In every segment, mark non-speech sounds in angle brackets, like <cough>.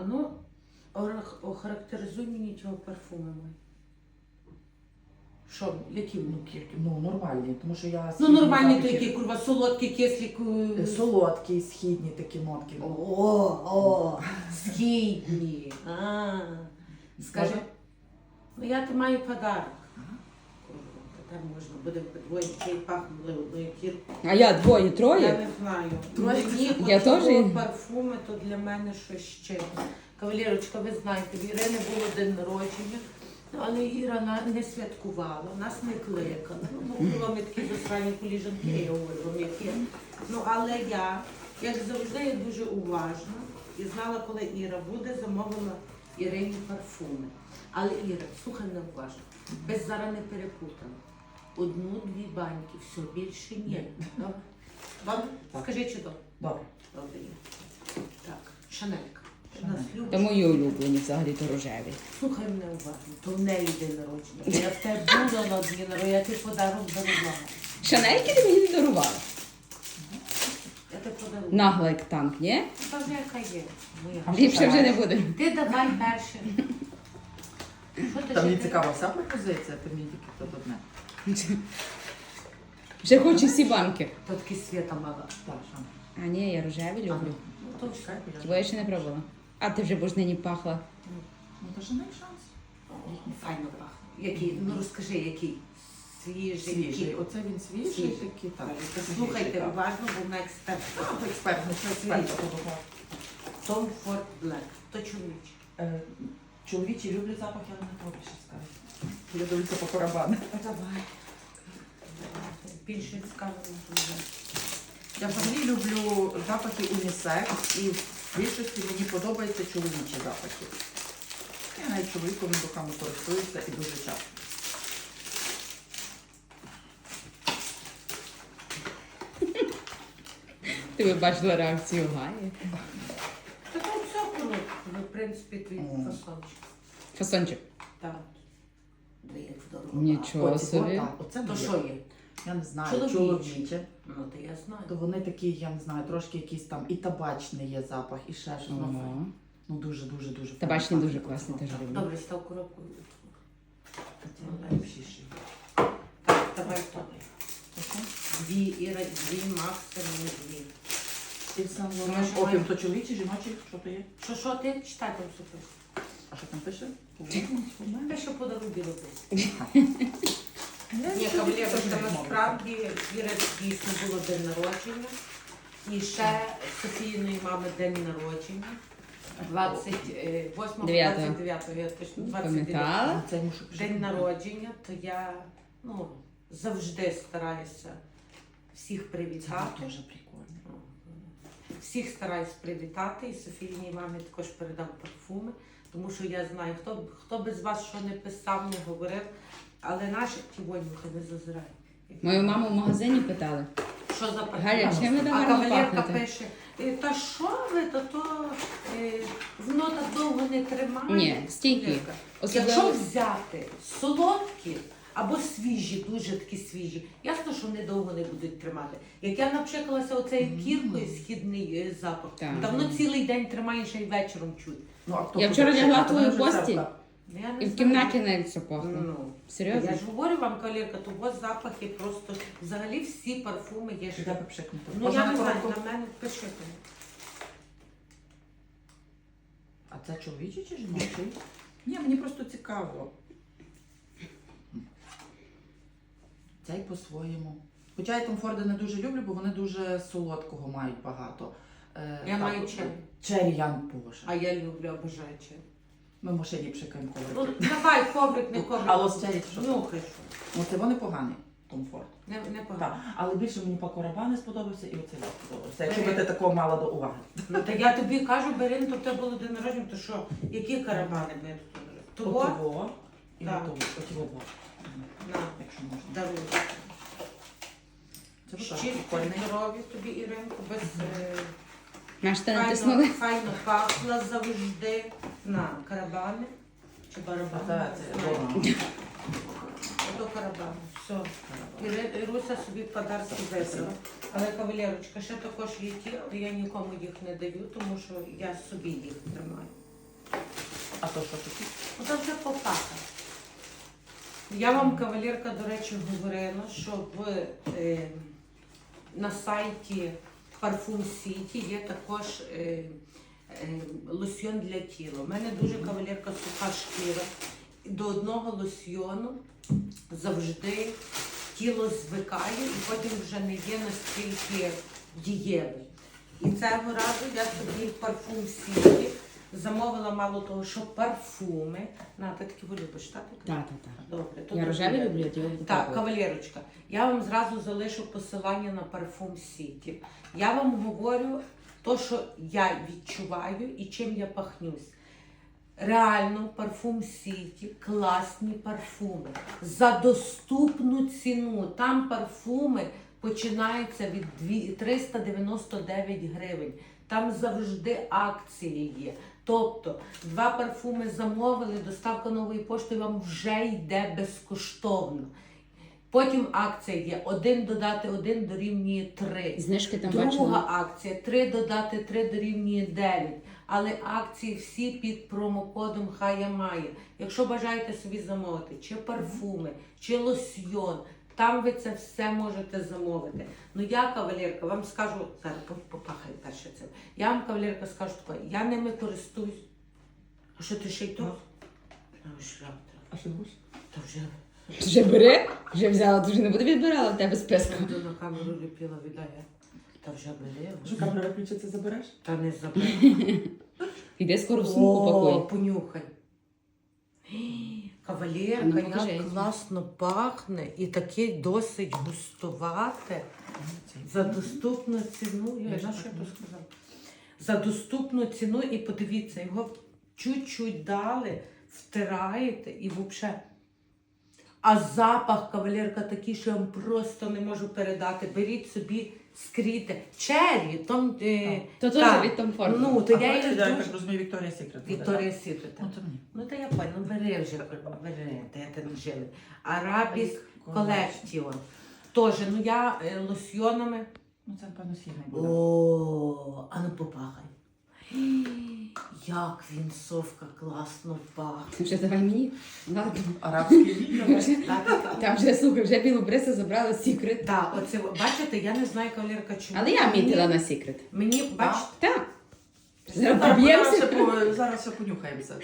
А ну, охарактеризуй мені цього парфумами. Що, які Ну, ну нормальні, тому що я Ну, нормальні то які, курва, солодкі, кислі. ку- Солодкі, східні такі нотки. О, о, східні. А, скажи, Може? ну я ти маю подарок. Тепер можна буде двоє дітей пахнули одною кіркою. А я двоє, Я троє? не знаю. Троє? Мені Я от теж? парфуми, то для мене щось ще. Кавалерочка, ви знаєте, в Ірини було день народження, але Іра на- не святкувала, нас не кликала. Ну, були ми такі засрані коліжанки, я говорю вам, як є. Ну, але я, як завжди, я дуже уважна і знала, коли Іра буде, замовила Ірині парфуми. Але Іра, слухай мене уважно, без зараз не перепутала. Одну-дві баньки, все, більше ні. Добре? Скажи, чи добре? Добре. Так, Шанелька. Ти любиш? Та мої улюблені взагалі то рожеві. Слухай мене уважно, то в неї день народження. Я в тебе була на дні народження, я ти подарок дарувала. Шанельки ти мені не дарувала. Я тебе подарувала. Нагла як танк, ні? Та вже яка є. Моя. Ліпше вже не буде. Ти давай перше. Що ти Там мені цікава вся пропозиція, ти мені тільки тут одне. <laughs> Вже хочу всі банки. То таки свята мала. А ні, я рожеві люблю. Ну, то. Бо я ще не пробувала. А ти вже будеш нині пахла. Ну, то ж не шанс. Файно пахне. Який? Ну розкажи, який? Свіжий. Свіжий. Оце він свіжий, Свіжий. такий, так. Слухайте уважно, бо вона експерт. Ну це експерт. Tom Ford Black. То чоловічий. Е, Чоловічі люблять запах, я не того більше скажу. Я дивлюся по барабану. Давай. Більше цікаво не буде. Я взагалі люблю запахи унісекс і в більшості мені подобаються чоловічі запахи. Я навіть чоловіковими руками користуюся і дуже часто. <laughs> Ти би бачила реакцію Гаї. Та то все коротко, ну, в принципі, твій фасончик. Фасончик. Так. Нічого Оці, собі. о, так, Оце То що є? Я не знаю, Чоловічі. чоловіче. Ну, то я знаю. То вони такі, я не знаю, трошки якийсь там і табачний є запах, і ще щось. Ну, Ага. Ну дуже, дуже, дуже. Табачний файно дуже пахне. класний, теж люблю. Добре, став коробку. Так, давай. Дві, Іра, дві, максимум дві. Воно. ж Опім, то чоловічий, жіночий, що то є? Що, що ти? Читай там супер. А що там пише? Те, що подаруй білоби. повинен. Ні, кавалерочка, насправді Іра дійсно було день народження. І ще Софійної мами день народження. 28 Дев'ятого. 29 я точно 29 Пам'ятала? Це мушу пише. день народження, то я ну, завжди стараюся всіх Це привітати. дуже прикольно. Всіх стараюсь привітати, і Софійній мамі також передам парфуми, тому що я знаю, хто, хто би з вас що не писав, не говорив, але наші ті вонюхи не зазирають. Мою маму в магазині питали. Що за парфум? Галя, чим ви А гарно кавалерка пахнете? пише, «Е, та що ви, то, то е, воно так довго не тримає. Ні, стійкі. Кавалерка, Особливо- Якщо взяти солодкі або свіжі, дуже такі свіжі, ясно, що вони довго не будуть тримати. Як я напшикалася оцею кіркою, східний е, запах, Так. та воно цілий день тримає ще й вечором чуть. Ну, а хто Я буде вчора лягла чекати? в твою Вона вже постіль. Ну, я не І в знаю. кімнаті навіть все пахло. Ну, Серйозно? я ж говорю вам, кавалерка, то у вас запахи просто, взагалі всі парфуми є. Чи ще. тебе пшикнути? Ну Можна я не знаю, на мене пишете. А це чоловічий чи жіночий? Ні, мені просто цікаво. Цей по-своєму. Хоча я комфорди не дуже люблю, бо вони дуже солодкого мають багато. Е, Я так, маю от, чай. Чері я боже. А я люблю обожаючи. Ми в машині пшикаємо Ну, давай, коврик, не коврик. А лос чері що? Нюхай, що. Ну, це вони погані. Комфорт. Не, не Так. Але більше мені пакорабани сподобався і оцей лак сподобався. Якщо би ти такого мала до уваги. Ну, та я тобі кажу, Берин, то в тебе було день народження, то що, які карабани ми тут? Того? Отого і Так. Отого два. На, Якщо можна. даруй. Це так, прикольний. здоров'я тобі, Іринко, без... е, Наш Файно, файно пахла завжди. На, карабани. Чи барабани? це, не знаю. вона. Ото карабани. Все. Іри- Іруся собі подарки вибрала. Але кавалерочка, ще також є ті, але я нікому їх не даю, тому що я собі їх тримаю. А то що таке? Ну, то вже попака. Я вам, кавалерка, до речі, говорила, що в, е, на сайті Parfum City є також е, е, лосьйон для тіла. У мене дуже кавалерка суха шкіра. До одного лосьйону завжди тіло звикає і потім вже не є настільки дієвий. І цього разу я собі Parfum City замовила мало того, що парфуми. На, ти такі любиш, так? Так, так, так. Добре. то Я рожеві люблю, ті люблю Так, кавалерочка, я вам зразу залишу посилання на парфум Сіті. Я вам говорю то, що я відчуваю і чим я пахнюсь. Реально, парфум Сіті, класні парфуми. За доступну ціну. Там парфуми починаються від дві- 399 гривень. Там завжди акції є. Тобто, два парфуми замовили, доставка нової пошти вам вже йде безкоштовно. Потім акція є один додати один дорівнює три. Знижки там Друга бачила. акція 3 додати 3 дорівнює 9. Але акції всі під промокодом Хая Має. Якщо бажаєте собі замовити чи парфуми, чи лосьйон, там ви це все можете замовити. Ну я, кавалерка, вам скажу, зараз по- попахай перше це. Я вам, кавалерка, скажу таке, я ними користуюсь. А що ти ще й то? А, що будеш? Та вже Вже бери, вже взяла, то вже не буде відбирала в тебе списку. я на камеру ліпила віддає. Та вже бери. Що камера виключиться, забереш? Та не забери. <laughs> Іди скоро в сумку О, пакуй. понюхай. Кавалерка, як класно пахне і таке досить густувате. За доступну ціну. Я, Я що то сказала? За доступну ціну і подивіться, його чуть-чуть дали, втираєте і взагалі. А запах кавалерка такий, що я вам просто не можу передати. Беріть собі, скрійте. Чері, там. Е, То теж так. від Tom Ну, то а я я, я дуже... так розумію, Вікторія Сікрет. буде, Вікторія так? Сітрета. Ну, то мені. Ну, та я поняла, ну бери вже, бери, та я тебе жили. Арабіс Колекціон. Теж, ну я е, лосьйонами. Ну, це, напевно, буде. О, а ну попахай. Як він совка класно пахне. Вже давай мені. Ладно. Арабський так. Там вже, слухай, вже білу бриса забрала секрет. Так, оце, бачите, я не знаю, кавалерка, чому. Але я мітила на секрет. Мені, бачите, Так. Зараз поб'ємося. Зараз все понюхаємося.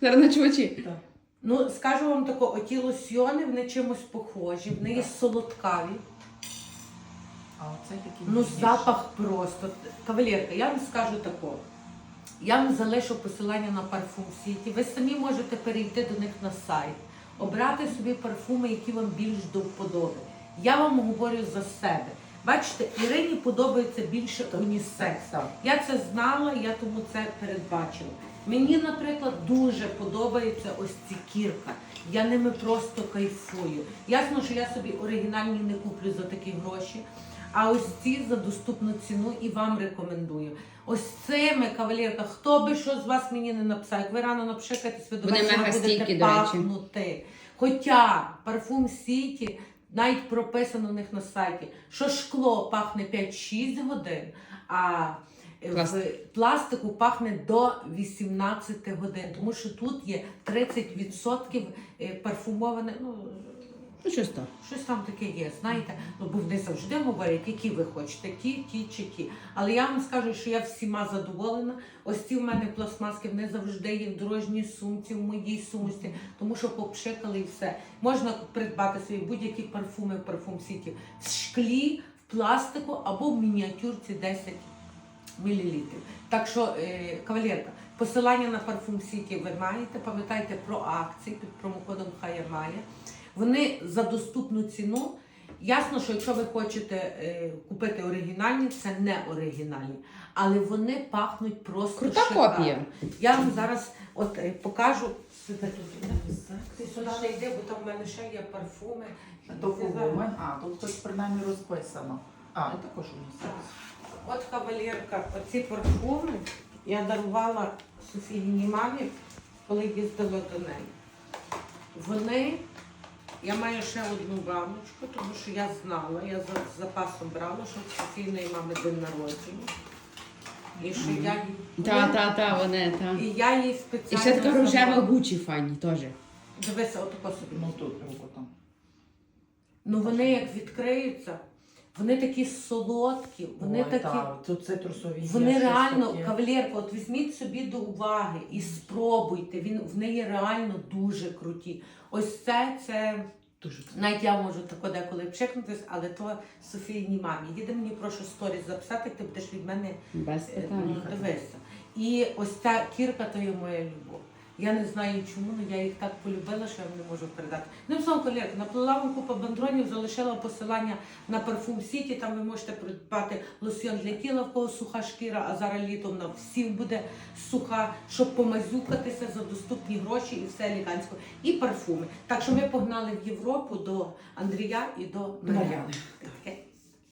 Зараз на чувачі. Так. ну скажу вам тако, оті лосьйони, вони чимось похожі, вони є солодкаві. А оцей такий. Ну, запах просто. Кавалерка, я вам скажу такого. Я вам залишу посилання на парфум Сіті. Ви самі можете перейти до них на сайт, обрати собі парфуми, які вам більш до вподоби. Я вам говорю за себе. Бачите, Ірині подобається більше унісекс. Я це знала, я тому це передбачила. Мені, наприклад, дуже подобається ось ці кірка. Я ними просто кайфую. Ясно, що я собі оригінальні не куплю за такі гроші. А ось ці за доступну ціну і вам рекомендую. Ось цими кавалерка, хто би що з вас мені не написав, як ви рано напшикаєтесь, ви до Вони вечора будете до речі. пахнути. Хоча парфум Сіті навіть прописано у них на сайті, що шкло пахне 5-6 годин, а Пластик. в пластику пахне до 18 годин, тому що тут є 30% е, парфумоване. Ну, Ну що ж то? Щось там таке є, знаєте, ну бо вони завжди говорять, які ви хочете, ті, ті чи ті. Але я вам скажу, що я всіма задоволена. Ось ці в мене пластмаски, вони завжди є в дорожній сумці, в моїй сумці, тому що попшикали і все. Можна придбати собі будь-які парфуми в парфум сіті в шклі, в пластику або в мініатюрці 10 мл. Так що, е, кавалерка, посилання на парфум Сіті ви маєте. Пам'ятайте про акції під промокодом Хая Має. Вони за доступну ціну. Ясно, що якщо ви хочете е, купити оригінальні, це не оригінальні, але вони пахнуть просто Крута шикарно. копія. Я вам зараз от е, покажу. Сюди тут. Ти сюди не йди, бо там в мене ще є парфуми. То Woman. А, тут хтось принаймні розписано. А, я також унісекс. От кавалерка, оці парфуми я дарувала Софійній мамі, коли їздила до неї. Вони, я маю ще одну баночку, тому що я знала, я за з запасом брала, що в Софійної мами день народження. І що я їй Та, та, та, вони, та. і я їй І спеціально ще така рожева гучі файні теж. Дивися, отако собі. Ну тут руку там. Ну вони як відкриються, вони такі солодкі, вони Ой, такі. та, тут цитрусові є, Вони реально, таке. кавалерка, от візьміть собі до уваги і спробуйте. Він в неї реально дуже круті. Ось це, це Дуже навіть я можу тако деколи пшикнутись, але то Софійній мамі. Їде мені прошу сторіс записати, ти будеш від мене Без е, ну, І ось ця кірка то є моя любов. Я не знаю чому, але я їх так полюбила, що я вам не можу передати. Ну, словом, колег, наплила вам купа бандронів, залишила посилання на парфум Сіті. Там ви можете придбати лосьйон для тіла, в кого суха шкіра, а зараз літом на всіх буде суха, щоб помазюкатися за доступні гроші і все елегантсько. І парфуми. Так що ми погнали в Європу до Андрія і до Мар'яни.